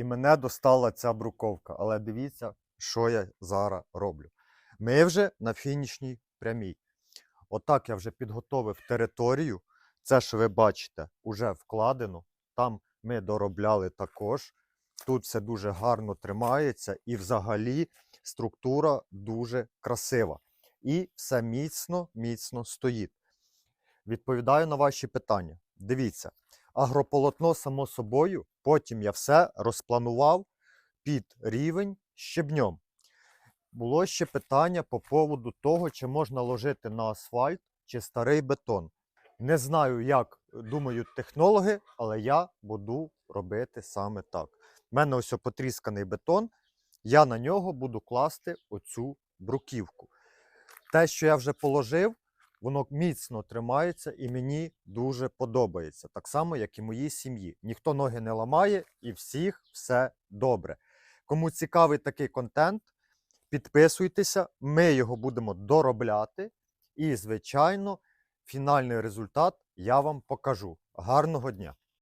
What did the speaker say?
і мене достала ця бруковка. Але дивіться, що я зараз роблю. Ми вже на фінішній прямій. Отак я вже підготовив територію. Це, що ви бачите, уже вкладено. Там ми доробляли також. Тут все дуже гарно тримається, і взагалі структура дуже красива. І все міцно, міцно стоїть. Відповідаю на ваші питання. Дивіться, агрополотно, само собою, потім я все розпланував під рівень щебнем. Було ще питання по поводу того, чи можна ложити на асфальт чи старий бетон. Не знаю, як думають технологи, але я буду робити саме так. У мене ось потрісканий бетон, я на нього буду класти оцю бруківку. Те, що я вже положив, воно міцно тримається і мені дуже подобається. Так само, як і моїй сім'ї. Ніхто ноги не ламає і всіх все добре. Кому цікавий такий контент, підписуйтеся, ми його будемо доробляти. І, звичайно, фінальний результат я вам покажу. Гарного дня!